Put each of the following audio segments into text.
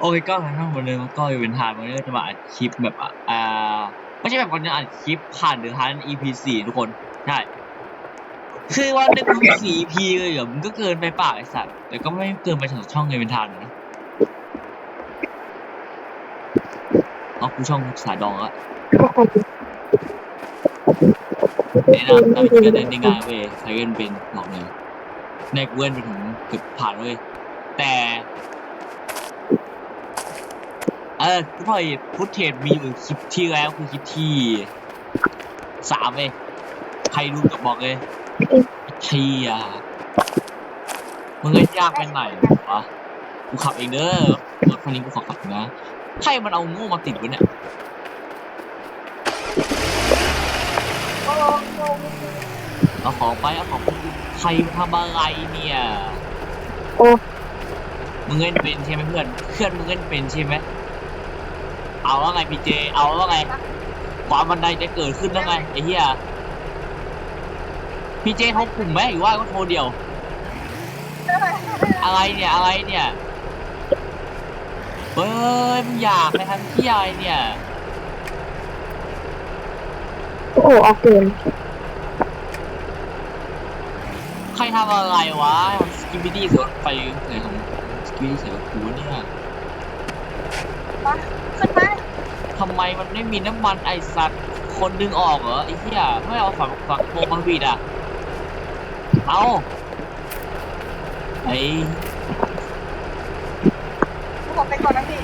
โอเคก็ทั้งหมดเลยมันก็เป็นทางมันก็จะมาอัดคลิปแบบอ่าไม่ใช่แบบวันจะอัดคลิปผ่านเดือทัน EP สี่ทุกคนใช่คือวันหนึงมันมีสี่ EP เลยเหรอมันก็เกินไปป่าไอสัตว์แต่ก็ไม่เกินไปถึงช่องเงินเป็นทางนะเอากูช่องสายดองอะแนะนำแต่เป็นเล่นได้ง่ายเว้ยใครเล่นเป็นบอกเลยในกูเล่นไปถึงเกือบผ่านเว้ยแต่ เออพุทธอยพุทธเทรดมีอยู่คลิปที่แล้วคือคลิปที่สามเองใครรู้กับบอกเลยเทียมึงเล่นยากไปไหนวะกูขับเองเด้อรถคันนี้กูขอขับนะใครมันเอาโง่มาติดไว้เนี่ยโอ้โหเอาของไปเอาของไปใครทำอะไรเนี่ยโอ้มึงเล่นเป็นใช่ไหมเพื่อนเพื่อนมึงเล่นเป็นใช่ไหม เอาว่าไงพีเจ เอาว่าไงความบันไดจะเกิดขึ้นแล้วไงไอ้เหี้ยพีเจเขากลุ่มไหมหรือว่าก็โทรเดียว อะไรเนี่ยอะไรเนี่ยเฮ้ยมึงอยากไปทำที่อะไรเนี่ยโอ้ออกเกมใครทำอะไรวะสกิปปี้ดี้เสือไปไหนของสกิปปี้ดี้เสือกูเนี่ย มาขึ้นมาทำไมมันไม่มีน้ำมันไอสัตว์ คนดึงออกเหรอไอ้เหี้ยไม่เอาฝักฝักโมมาบีดอะ เอาไอ้ผมไปก่อนนะพี่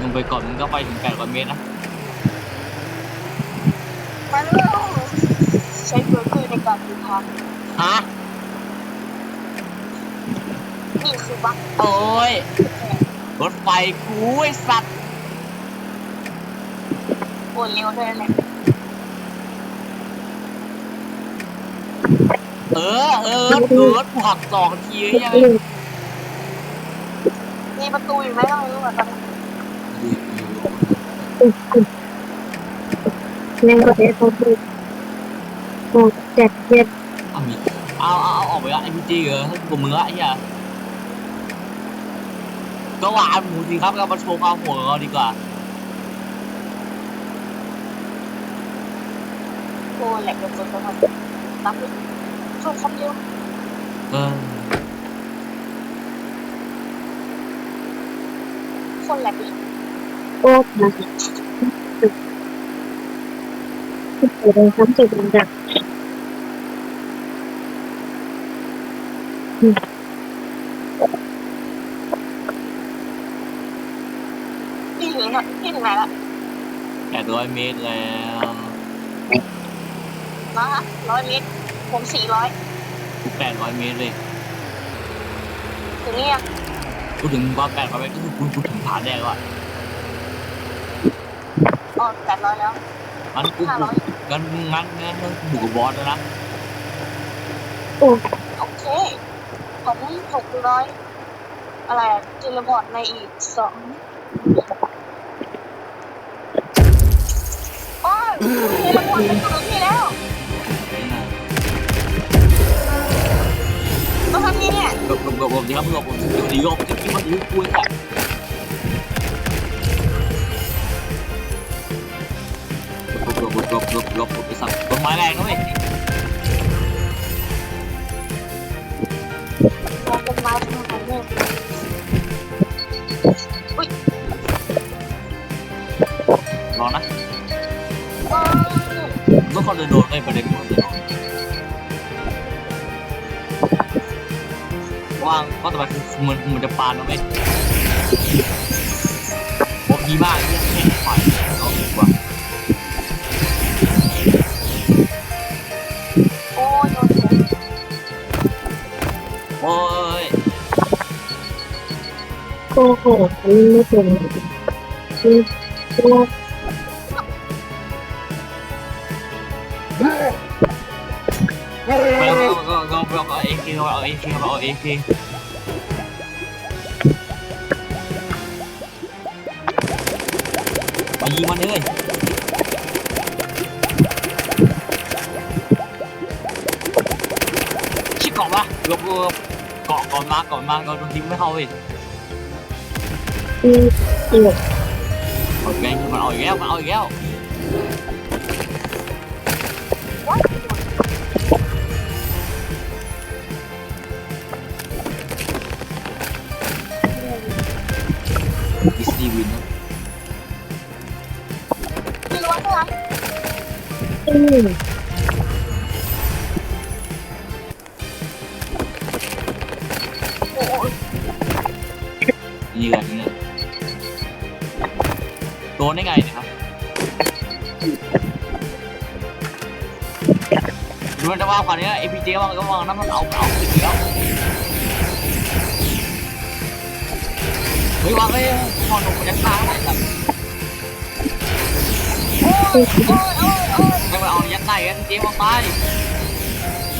มึงไปก่อนมึงก็ไปถึง800เมตรนะ มาเร็วใช้เบอร์เกอร์ในการเดินทางฮะ นี่คือบัคโอ้ย รถไฟกูไอสัตว์โอนเร็วด้วยนะเนี่ยเออ เออดูรถกูหักสองทียังไงมีประตูอยู่ไหมต้องรู้อะตอนนี้แม่งก็เอฟพูดโอ้แจ็คเจ็ดเอามีเอาเอาเอาออกไปละไอพีจีเหรอให้กูมือละไอ้เหี้ย ก็หวานหมูสิครับเรามาโชว์ความโหัวของเราดีกว่า โอ้แหลกเกินไปหมดรับเลยโชว์ความเร็วเออคนแหลกเลยโอ้นะเปิดเลยซ้ำจุดมันดัก ถึงเนี่ยพี่ถึงไหนละแปดร้อยเมตรแล้วมาฮะร้อยเมตร ผมสี่ร้อยกูแปดร้อยเมตรเลยถึงนี่ยังกูถึงว่าแปดร้อยเมตรก็คือกูกูถึงผาแดงแล้วอะอ๋อแปดร้อยแล้วงั้นกูห้าร้อยงั้นงั้นงั้นงั้นกูบุกกับบอสแล้วนะโอเคผมหกร้อยอะไรอะเทเลพอร์ตในอีกสอง โอ้ยเทเลพอร์ตจะถึงนี่แล้วต้องทำนี้เนี่ยกบกบกบกบดีครับกบกบดีดีกบจะกินมันดีกูแหละกบกบกบกบกบกบไปสับต้นไม้แรงนะเว้ย ก็คนเดินโดนเลยประเด็นนเดินโดนว่างก็ต่อไปคือมันมันจะปานนะเว้ยโอ้ดีมากเนี่ยแข่งไฟเอาดีกว่าโอ้ยโอ้ยโอ้โหไม่เป็นคือตัว ก็ก็ก็เอาเอเคเอาเอเคเอาเอเคมายิงมันเลยชิดเกาะปะลบเกาะก่อนมาก่อนมาเราโดนยิงไม่เข้าเว้ยที่ที่แบบเอาแกงมันเอาอีกแล้วมันเอาอีกแล้ว ว่าดิสนีย์วินนะไม่รู้ว่าใช่ไหมอืมโอ้โหนี่กันนี่กันโดนได้ไงเนะครับดูนะว่าก่อนเนี้ย APJ ก็วางก็วางน้ำมันเอาเอาสิแล้ว เฮ้ยวางเลยมอหนุ่มมันจะฆ่าอะไรแบโอ้ยโอ้ยโอ้ยโอ้ยไม่มาเอายัดใต้กันเจ๊มางตาย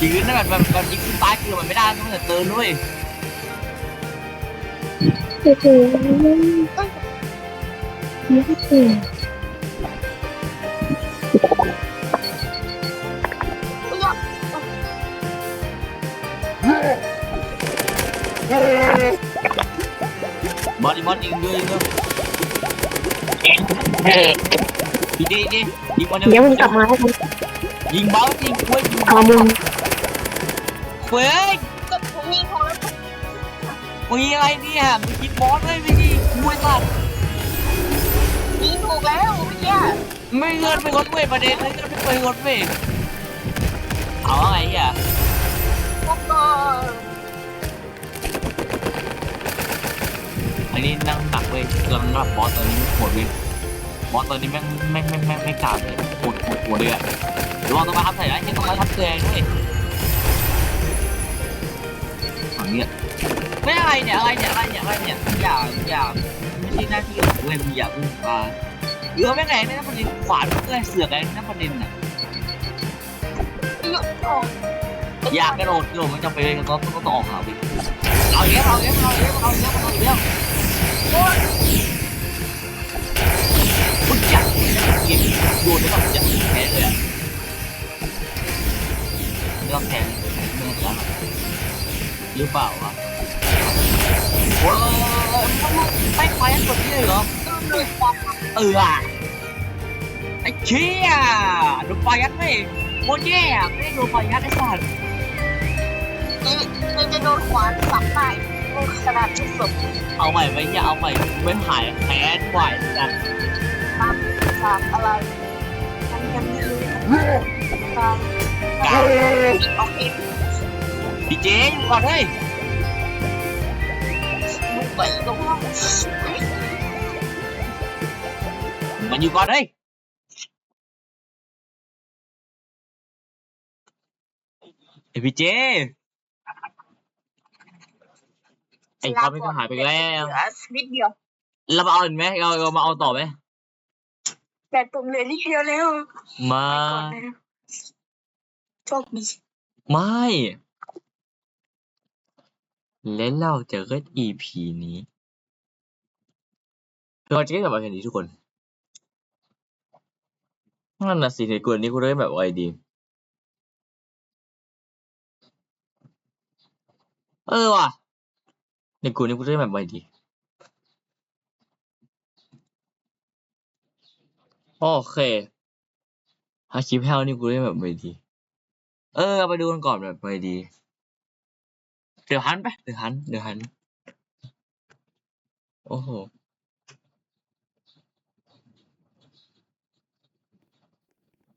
ยืนนะแบบแบบแบบยิงขึ้นตายคือมันไม่ได้ต้องเตือนด้วยโอ้โหนี่ก็คือ บอลอีบอลยิงด้วยยิงด้วยพี่ดีดียิงบอลเดี๋ยวมึงกลับมาให้ผมยิงบอลยิงกล้วยยิงพามึงเฟ้ยก็ผมยิงเขาแล้วมึงยิงอะไรเนี่ยมึงยิงบอลเลยไม่ดีกล้วยสัตว์ยิงถูกแล้วเมื่อกี้ไม่เงินไปรถเว้ยประเด็นเลยเงินไปรถเว้ย อันนี้นั่งหนักเว้ยกำลังรับบอสตอนนี้โหดเว้ยบอสตอนนี้แม่งแม่งแม่งแม่งไม่กล้าเลยโหดโหดโหดเลยอะเดี๋ยววางตัวมาทับใส่นะยังต้องมาทับแกงด้วยฝั่งนี้ไม่อะไรเนี่ยอะไรเนี่ยอะไรเนี่ยอะไรเนี่ยอย่าอย่าไม่ใช่หน้าที่ของเว้ยมึงอย่าเพิ่งมาเออไม่ไงไม่นะประเด็นขวานมันก็เสือกไงนะประเด็นน่ะไม่ยอมโอ้อยากกระโดดกระโดดมันจะไปเลยก็ต้องต้องออกหาวิเอาเยอะเอาเยอะเอาเยอะเอาเยอะเอาเยอะโอ้ย คุณอยากเก็บโยนได้แบบอยากแพ้เลยอะไม่องแพ้ไม่ต้องแล้วหรือเปล่าวะโอ้ยไม่ไปกดนี่เลยเหรอเอออะไอ้เชี่ยโดนไฟยัดไม่โคตรแย่ไม่ได้โดนไฟยัดไอ้สัตว์นี่มันจะโดนขวานสับได้ ขนาดที่สุดเอาใหม่ไว้อย่าเอาใหม่ไม่หายแพ้ไหวแต่ตามจากอะไรฉันยังไม่รู้ตามกาโอเคพี่เจอยู่ก่อนเฮ้ยบุกไปตรงห้องมันอยู่ก่อนเฮ้ยไอพี่เจ ไอ้เขาไม่ก็หายไปแล้วเหลือนิดเดียว เรามาเอาอีกไหมเราเรามาเอาต่อไหมแต่ผมเหลือนิดเดียวแล้วมาไปก่อนนะโชคดีไม่ และเราจะเกิด EP นี้ เราจะเล่นกับอะไรกันดีทุกคนนั่นน่ะสิในกลุ่มนี้กูเล่นแบบอะไรดี เออว่ะ ในกลุ่มนี้กูเล่นแบบอะไรดีโอเคฮาคลิปแฮลนี่กูเล่นแบบอะไรดี เออเอาไปดูกันก่อนแบบอะไรดี เดี๋ยวหันไปเดี๋ยวหันเดี๋ยวหัน โอ้โห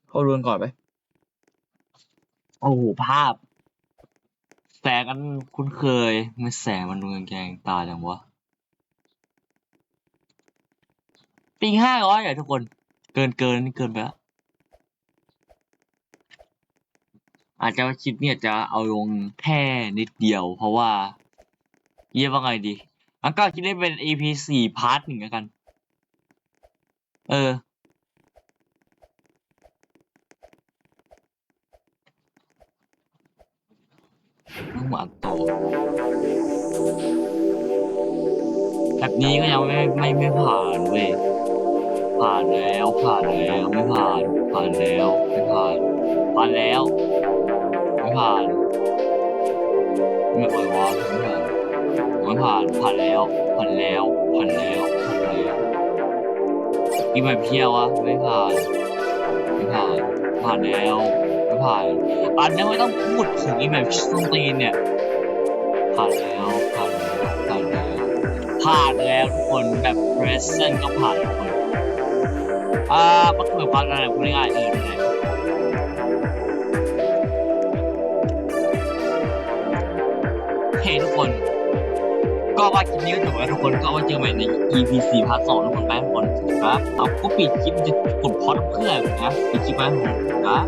เขาดูกันก่อนไป โอ้โหภาพ แสงอันคุ้นเคยไม่แสงมันดูแกงตาอย่างวะปิงห้าร้อยอะทุกคน เกินเกินนี่เกินไปแล้วอาจจะว่าคลิปเนี่ยจะเอาลงแค่นิดเดียว เพราะว่าเยี่ยว่าไงดีอันก็คิดได้เป็น EP สี่พาร์ทหนึ่งแล้วกัน เออ น้อง หมาโตแบบนี้ก็ยังไม่ไม่ไม่ผ่านเว้ยผ่านแล้วผ่านแล้วไม่ผ่าน ผ่านแล้วไม่ผ่าน ผ่านแล้ว ไม่ผ่านไม่ไหววะไม่ผ่านไม่ผ่านผ่านแล้วผ่านแล้วผ่านแล้วมีแบบเที่ยววะไม่ผ่านไม่ผ่านผ่านแล้ว ไม่ผ่านอันนี้ไม่ต้องพูดถึงอีแบบส้นตีนเนี่ย ผ่านแล้วผ่านแล้วผ่านแล้วผ่านแล้วทุกคนแบบ present ก็ผ่านทุกคนอ่ามันคือแบความอะไรพูดง่ายๆเออนั่นแหละเฮ้ทุกคนก็ว่าคลิปนี้ก็จบแล้วทุกคนก็ว่าเจอใหม่ใน EP 4พาร์ท2ทุกคนไปทุกคนครับเอาก็ปิดคลิปจะกดพอดเพื่อนนะปิดคลิปไว้ทุกคนครับ